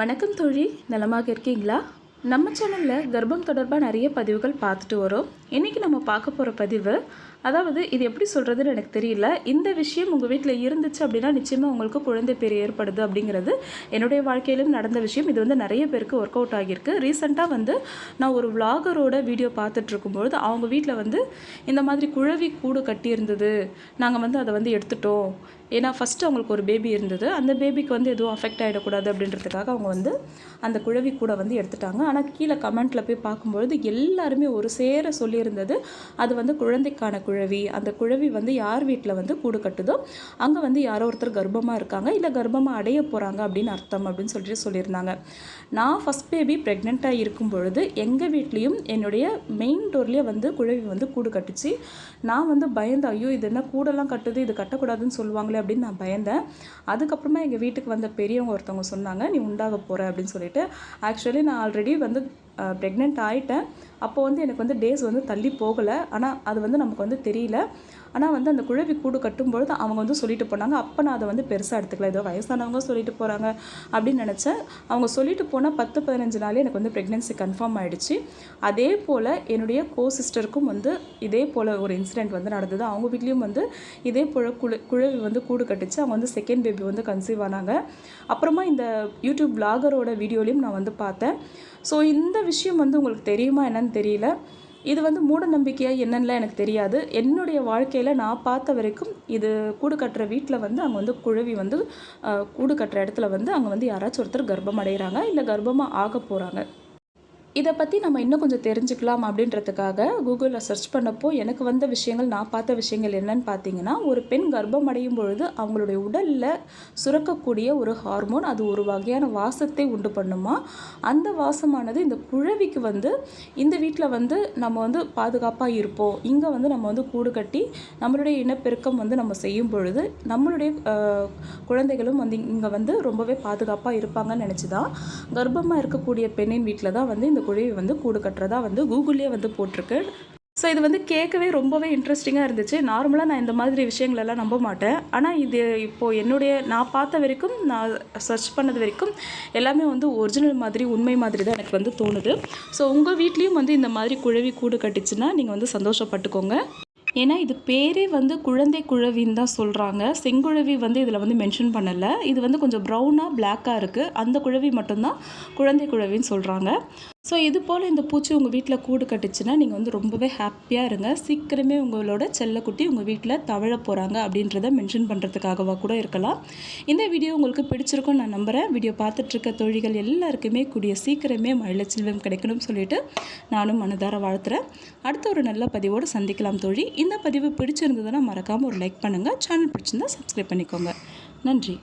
வணக்கம் தோழி நலமாக இருக்கீங்களா? நம்ம சேனலில் கர்ப்பம் தொடர்பாக நிறைய பதிவுகள் பார்த்துட்டு வரோம். இன்றைக்கி நம்ம பார்க்க போகிற பதிவு அதாவது இது எப்படி சொல்கிறதுன்னு எனக்கு தெரியல. இந்த விஷயம் உங்கள் வீட்டில் இருந்துச்சு அப்படின்னா நிச்சயமாக உங்களுக்கு குழந்தை பேர் ஏற்படுது அப்படிங்கிறது என்னுடைய வாழ்க்கையிலும் நடந்த விஷயம். இது வந்து நிறைய பேருக்கு ஒர்க் அவுட் ஆகியிருக்கு. ரீசெண்டாக வந்து நான் ஒரு விளாகரோட வீடியோ பார்த்துட்ருக்கும்பொழுது அவங்க வீட்டில் வந்து இந்த மாதிரி குழவி கூடு கட்டியிருந்தது. நாங்கள் வந்து அதை வந்து எடுத்துட்டோம். ஏன்னா ஃபஸ்ட்டு அவங்களுக்கு ஒரு பேபி இருந்தது. அந்த பேபிக்கு வந்து எதுவும் அஃபெக்ட் ஆகிடக்கூடாது அப்படின்றதுக்காக அவங்க வந்து அந்த குழவி கூட வந்து எடுத்துட்டாங்க. ஆனால் கீழே கமெண்ட்டில் போய் பார்க்கும்பொழுது எல்லாருமே ஒரு சேர சொல்லியிருந்தது. அது வந்து குழந்தைக்கான குழவி. அந்த குழவி வந்து யார் வீட்டில் வந்து கூடு கட்டுதோ அங்கே வந்து யாரோ ஒருத்தர் கர்ப்பமாக இருக்காங்க. இல்லை கர்ப்பமாக அடைய போகிறாங்க அப்படின்னு அர்த்தம் அப்படின்னு சொல்லிட்டு சொல்லியிருந்தாங்க. நான் ஃபஸ்ட் பேபி ப்ரெக்னெண்ட்டாக இருக்கும் பொழுது எங்கள் வீட்லேயும் என்னுடைய மெயின் டோர்லேயே வந்து குழவி வந்து கூடு கட்டுச்சு. நான் வந்து பயந்து ஐயோ இது என்ன கூடெல்லாம் கட்டுது? இது கட்டக்கூடாதுன்னு சொல்லுவாங்க போகிறாங்களே அப்படின்னு நான் பயந்தேன். அதுக்கப்புறமா எங்கள் வீட்டுக்கு வந்த பெரியவங்க ஒருத்தவங்க சொன்னாங்க நீ உண்டாக போகிற அப்படின்னு சொல்லிட்டு. ஆக்சுவலி நான் ஆல்ரெடி வந்து ப்ரெக்னென்ட் ஆகிட்டேன் அப்போ வந்து எனக்கு வந்து டேஸ் வந்து தள்ளி போகலை. ஆனால் அது வந்து நமக்கு வந்து தெரியல. ஆனால் வந்து அந்த குழவி கூடு கட்டும்பொழுது அவங்க வந்து சொல்லிட்டு போனாங்க அப்போ நான் அதை வந்து பெருசாக எடுத்துக்கல. ஏதோ வயசானவங்க சொல்லிட்டு போகிறாங்க அப்படின்னு நினச்சேன். அவங்க சொல்லிட்டு போனால் பத்து பதினஞ்சு நாளே எனக்கு வந்து ப்ரெக்னென்சி கன்ஃபார்ம் ஆகிடுச்சு அதே போல் என்னுடைய கோ சிஸ்டருக்கும் வந்து இதே போல் ஒரு இன்சிடெண்ட் வந்து நடந்தது. அவங்க வீட்லேயும் வந்து இதே போல் குழு குழவி வந்து கூடு கட்டுச்சு. அவங்க வந்து செகண்ட் பேபி வந்து கன்சீவ் ஆனாங்க. அப்புறமா இந்த யூடியூப் பிளாகரோட வீடியோலையும் நான் வந்து பார்த்தேன். ஸோ இந்த விஷயம் வந்து உங்களுக்கு தெரியுமா? என்னன்னு தெரியல. இது வந்து மூட நம்பிக்கையாக என்னென்னலாம் எனக்கு தெரியாது. என்னுடைய வாழ்க்கையில் நான் பார்த்த வரைக்கும் இது கூடு கட்டுற வீட்டில் வந்து அங்கே வந்து குழவி வந்து கூடு கட்டுற இடத்துல வந்து அங்கே வந்து யாராச்சும் ஒருத்தர் கர்ப்பம் அடைகிறாங்க இல்லை கர்ப்பமாக ஆக போகிறாங்க இதை பற்றி நம்ம இன்னும் கொஞ்சம் தெரிஞ்சுக்கலாம் அப்படின்றதுக்காக கூகுளில் சர்ச் பண்ணப்போ எனக்கு வந்த விஷயங்கள் நான் பார்த்த விஷயங்கள் என்னன்னு பார்த்தீங்கன்னா ஒரு பெண் கர்ப்பம் அடையும் பொழுது அவங்களுடைய உடலில் சுரக்கக்கூடிய ஒரு ஹார்மோன் அது ஒரு வகையான வாசத்தை உண்டு பண்ணுமா? அந்த வாசமானது இந்த குழவிக்கு வந்து இந்த வீட்டில் வந்து நம்ம வந்து பாதுகாப்பாக இருப்போம். இங்கே வந்து நம்ம வந்து கூடு கட்டி நம்மளுடைய இனப்பெருக்கம் வந்து நம்ம செய்யும் பொழுது நம்மளுடைய குழந்தைகளும் வந்து இங்கே வந்து ரொம்பவே பாதுகாப்பாக இருப்பாங்கன்னு நினச்சி தான் கர்ப்பமாக இருக்கக்கூடிய பெண்ணின் வீட்டில் தான் வந்து இந்த குழுவி வந்து கூடு கட்டுறதா வந்து கூகுள்லேயே வந்து போட்டிருக்கு. ஸோ இது வந்து கேட்கவே ரொம்பவே இன்ட்ரெஸ்டிங்காக இருந்துச்சு. நார்மலாக நான் இந்த மாதிரி விஷயங்களெல்லாம் நம்ப மாட்டேன். ஆனால் இது இப்போது என்னுடைய நான் பார்த்த வரைக்கும் நான் சர்ச் பண்ணது வரைக்கும் எல்லாமே வந்து ஒரிஜினல் மாதிரி உண்மை மாதிரி தான் எனக்கு வந்து தோணுது. ஸோ உங்கள் வீட்லேயும் வந்து இந்த மாதிரி குழவி கூடு கட்டுச்சுன்னா நீங்கள் வந்து சந்தோஷப்பட்டுக்கோங்க. ஏன்னா இது பேரே வந்து குழந்தை குழவின்னு தான் சொல்கிறாங்க செங்குழவி வந்து இதில் வந்து மென்ஷன் பண்ணலை. இது வந்து கொஞ்சம் ப்ரௌனாக பிளாக்காக இருக்குது அந்த குழவி மட்டும்தான் குழந்தை குழவின்னு சொல்கிறாங்க ஸோ இது போல் இந்த பூச்சி உங்கள் வீட்டில் கூடு கட்டுச்சுன்னா நீங்கள் வந்து ரொம்பவே ஹாப்பியாக இருங்க. சீக்கிரமே உங்களோட செல்லக்குட்டி உங்கள் வீட்டில் தவழ போகிறாங்க அப்படின்றத மென்ஷன் பண்ணுறதுக்காகவா கூட இருக்கலாம். இந்த வீடியோ உங்களுக்கு பிடிச்சிருக்கும் நான் நம்புகிறேன் வீடியோ பார்த்துட்ருக்க தொழில்கள் எல்லாருக்குமே கூடிய சீக்கிரமே மழை செல்வம் கிடைக்கணும்னு சொல்லிட்டு நானும் மனதார வாழ்த்துறேன். அடுத்த ஒரு நல்ல பதிவோடு சந்திக்கலாம் தோழி. இந்த பதிவு பிடிச்சிருந்ததுன்னா மறக்காமல் ஒரு லைக் பண்ணுங்கள் சேனல் பிடிச்சிருந்தா சப்ஸ்கிரைப் பண்ணிக்கோங்க. நன்றி.